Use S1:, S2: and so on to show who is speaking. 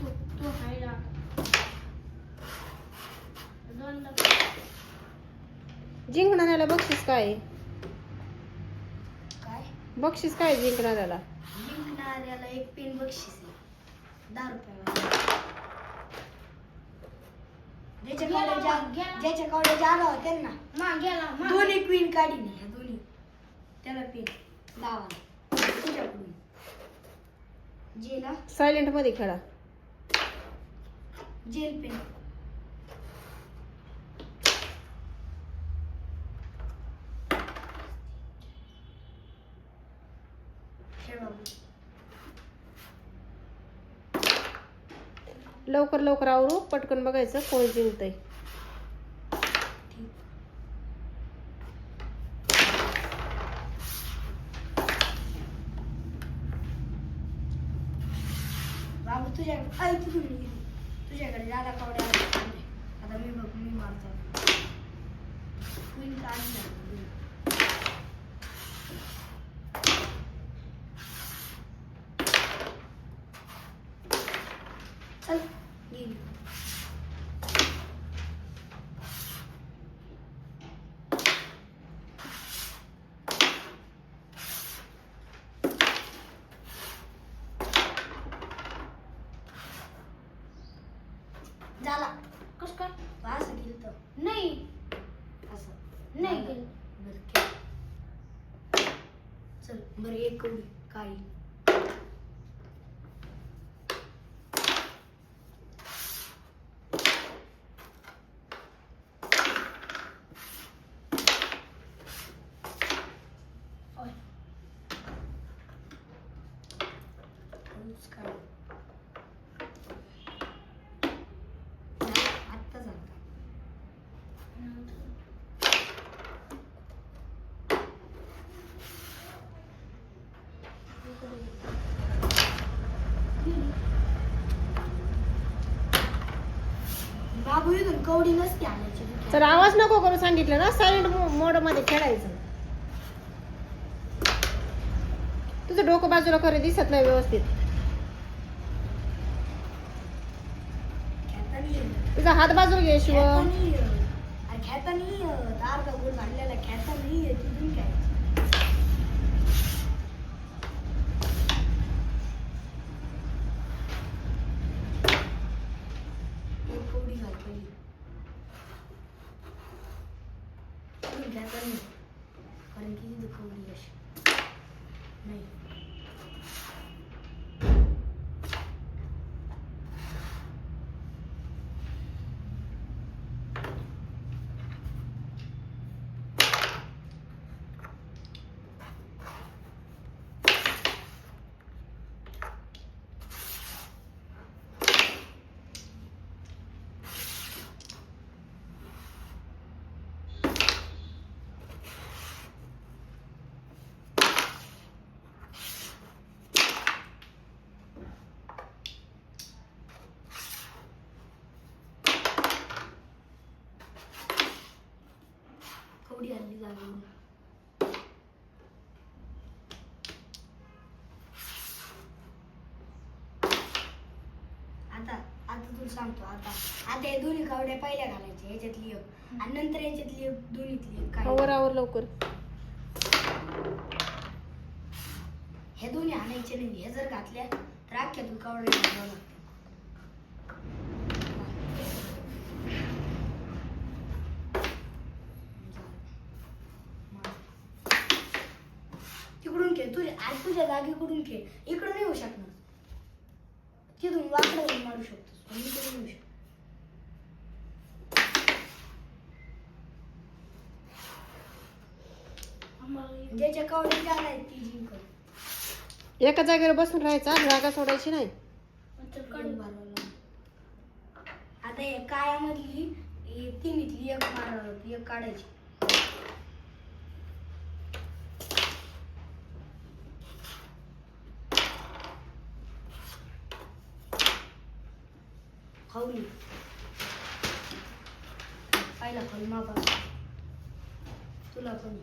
S1: तू तू खायला दोन
S2: जिंकणाऱ्याला बक्षीस काय आहे?
S1: काय?
S2: बक्षीस काय जिंकणाऱ्याला?
S1: जिंकणाऱ्याला एक पेन बक्षीस आहे. दहा रुपयाला. ज्याच्याकडे जा- ज्याच्याकडे जागा होते ना दोन्ही क्वीन काढीन ह्या दोन्ही. त्याला पेन लावा तुझ्याकडून. जेला
S2: सायलेंटमध्ये खेळा.
S1: जेल पेन
S2: लवकर लवकर आवरू. पटकन बघायचं. कोण जिंकतंय.
S1: तुझ्या तुझ्याकडे जादा कवड्या म्हणजे? आता मी बघ मी मारतो. क्वीन काढ चल बरं एक कवडी काळी ओय. हळूच बाबू इथून कवडी नसते आणायची.
S2: तर आवाज नको करू सांगितलं ना सायलेंट मोडमध्ये खेळायचं. तुझं डोकं बाजूला खरं दिसत नाही व्यवस्थित. तुझा हात बाजूला घे शिव
S1: खेळता नाही येत. अर्धा गोल काढलेला खेळता नाही. तिथून काय एक कवडी घाल पहिली. तिथून खेळता नाही येत. कारण की तिथं कवडी आणली जागेवरून आता आता तुला सांगतो आता. आता हे दोन्ही कवड्या पहिल्या घालायच्या ह्याच्यातली एक. आणि नंतर ह्याच्यातली एक दोन्हीतली एक.
S2: आवर
S1: काय?
S2: आवर लवकर.
S1: हे दोन्ही आणायचे नाही हे जर घातल्या तर अख्ख्यातून कवड्या घालावं लागतं तिकडून खेळ तुझ्या जागेकडून खेळ? इकडून नाही येऊ शकणार. तिथून वाकडं मारू शकतोस. पण इकडून येऊ शकतो. ज्याच्या कवड्या जागा आहेत ती जिंकल.
S2: एका जागेवर बसून राहायचा जागा सोडायची नाही.
S1: कडू. आता हे काळ्यामधली ही तिन्हीतली एक मार एक काढायची. खाऊली. पाहिला खाऊन मापा तुला पण